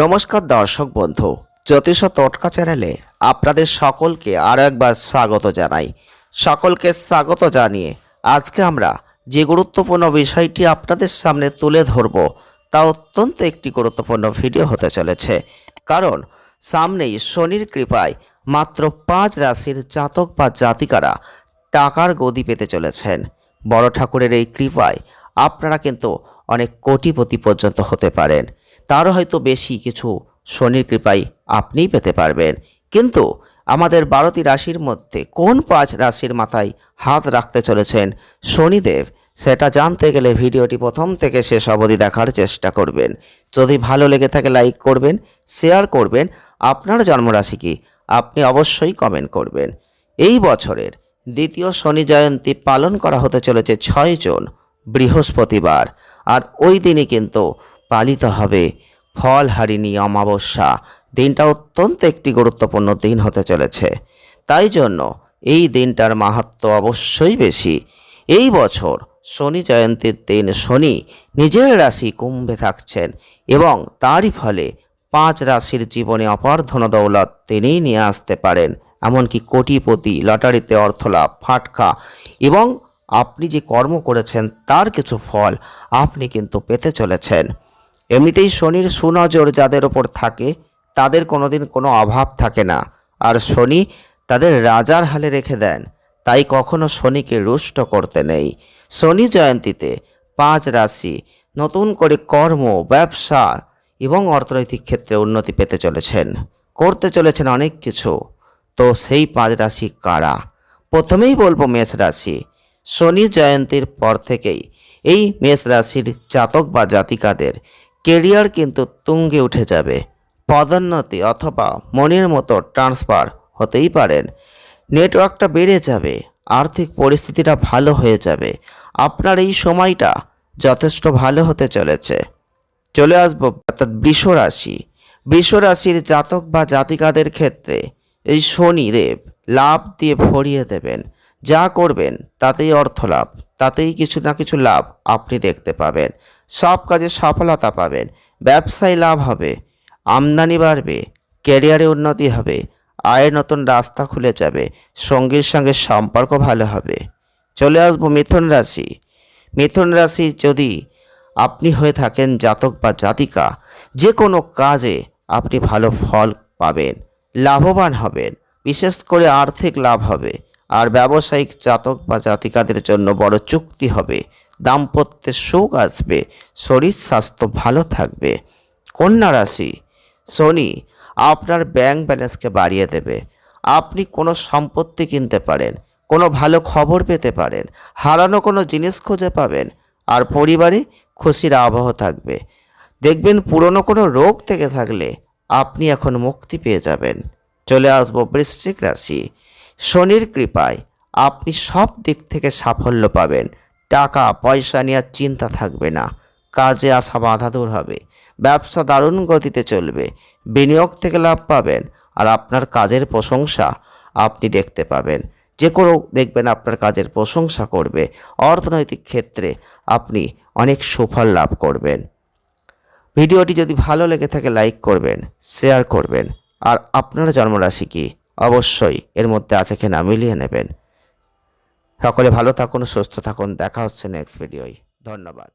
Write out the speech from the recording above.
নমস্কার দর্শক বন্ধু, জ্যোতিষ টটকা চ্যানেলে আপনাদের সকলকে আরও একবার স্বাগত জানাই। সকলকে স্বাগত জানিয়ে আজকে আমরা যে গুরুত্বপূর্ণ বিষয়টি আপনাদের সামনে তুলে ধরব, তা অত্যন্ত একটি গুরুত্বপূর্ণ ভিডিও হতে চলেছে। কারণ সামনেই শনির কৃপায় মাত্র পাঁচ রাশির জাতক বা জাতিকারা টাকার গদি পেতে চলেছেন। বড় ঠাকুরের এই কৃপায় আপনারা কিন্তু অনেক কোটিপতি পর্যন্ত হতে পারেন। তারও হয়তো বেশি কিছু শনির কৃপায় আপনিই পেতে পারবেন। কিন্তু আমাদের বারোটি রাশির মধ্যে কোন পাঁচ রাশির মাথায় হাত রাখতে চলেছেন শনিদেব, সেটা জানতে গেলে ভিডিওটি প্রথম থেকে শেষ অবধি দেখার চেষ্টা করবেন। যদি ভালো লেগে থাকে লাইক করবেন, শেয়ার করবেন, আপনার জন্মরাশি কি আপনি অবশ্যই কমেন্ট করবেন। এই বছরের দ্বিতীয় শনি জয়ন্তী পালন করা হতে চলেছে ছয় জুন, বৃহস্পতিবার। আর ওই দিনই কিন্তু পালিত হবে। ফলহারিণী অমাবস্যা। দিনটা অত্যন্ত একটি গুরুত্বপূর্ণ দিন হতে চলেছে। তাই জন্য এই দিনটার মাহাত্ম অবশ্যই বেশি। এই বছর শনি জয়ন্তীর দিন শনি নিজের রাশি কুম্ভে থাকছেন এবং তারই ফলে পাঁচ রাশির জীবনে অপার ধনদৌলত তিনিই নিয়ে আসতে পারেন। এমনকি কোটিপতি, লটারিতে অর্থলাভ, ফাটকা এবং আপনি যে কর্ম করেছেন তার কিছু ফল আপনি কিন্তু পেতে চলেছেন। এমনিতেই শনির সুনজর যাদের ওপর থাকে, তাদের কোনোদিন কোনো অভাব থাকে না। আর শনি তাদের রাজার হালে রেখে দেন, তাই কখনো শনিকে রুষ্ট করতে নেই। শনি জয়ন্তীতে পাঁচ রাশি, নতুন করে কর্ম, ব্যবসা এবং অর্থনৈতিক ক্ষেত্রে উন্নতি পেতে চলেছেন, করতে চলেছেন অনেক কিছু। তো সেই পাঁচ রাশি কারা? প্রথমেই বলব মেষ রাশি। শনি জয়ন্তীর পর থেকেই এই মেষ রাশির জাতক বা জাতিকাদের কেরিয়ার কিন্তু তুঙ্গে উঠে যাবে। পদোন্নতি অথবা মনের মতো ট্রান্সফার হতেই পারেন। নেটওয়ার্কটা বেড়ে যাবে, আর্থিক পরিস্থিতিটা ভালো হয়ে যাবে। আপনার এই সময়টা যথেষ্ট ভালো হতে চলেছে। চলে আসব অর্থাৎ বৃষ রাশি। বৃষ রাশির জাতক বা জাতিকাদের ক্ষেত্রে এই শনিদেব লাভ দিয়ে ভরিয়ে দেবেন। যা করবেন তাতেই অর্থ লাভ তাতেই কিছু না কিছু লাভ আপনি দেখতে পাবেন। সব কাজে সফলতা পাবেন। ব্যবসায় লাভ হবে, আমদানি বাড়বে, ক্যারিয়ারে উন্নতি হবে, আয়ের নতুন রাস্তা খুলে যাবে, সঙ্গীর সঙ্গে সম্পর্ক ভালো হবে। চলে আসব মিথুন রাশি। মিথুন রাশি যদি আপনি হয়ে থাকেন জাতক বা জাতিকা যে কোনো কাজে আপনি ভালো ফল পাবেন, লাভবান হবেন, বিশেষ করে আর্থিক লাভ হবে। আর ব্যবসায়িক জাতক বা জাতিকাদের জন্য বড় চুক্তি হবে। দাম্পত্যের সুখ আসবে, শরীর স্বাস্থ্য ভালো থাকবে। কন্যা রাশি, শনি আপনার ব্যাংক ব্যালেন্সকে বাড়িয়ে দেবে। আপনি কোনো সম্পত্তি কিনতে পারেন, কোনো ভালো খবর পেতে পারেন, হারানো কোনো জিনিস খুঁজে পাবেন, আর পরিবারে খুশির আবহ থাকবে। দেখবেন পুরনো কোনো রোগ থেকে থাকলে আপনি এখন মুক্তি পেয়ে যাবেন। চলে আসব বৃশ্চিক রাশি শনির কৃপায় আপনি সব দিক থেকে সাফল্য পাবেন। টাকা, পয়সা নেওয়ার চিন্তা থাকবে না। কাজে আসা বাধা দূর হবে। ব্যবসা দারুণ গতিতে চলবে। বিনিয়োগ থেকে লাভ পাবেন আর আপনার কাজের প্রশংসা আপনি দেখতে পাবেন। যে কোনো দেখবেন আপনার কাজের প্রশংসা করবে। অর্থনৈতিক ক্ষেত্রে আপনি অনেক সুফল লাভ করবেন। ভিডিওটি যদি ভালো লেগে থাকে, লাইক করবেন, শেয়ার করবেন। আর আপনার জন্মরাশি কি? অবশ্যই এর মধ্যে আছে কিনা মিলিয়ে নেবেন। সকলে ভালো থাকুন, সুস্থ থাকুন। দেখা হচ্ছে নেক্সট ভিডিওয় ধন্যবাদ।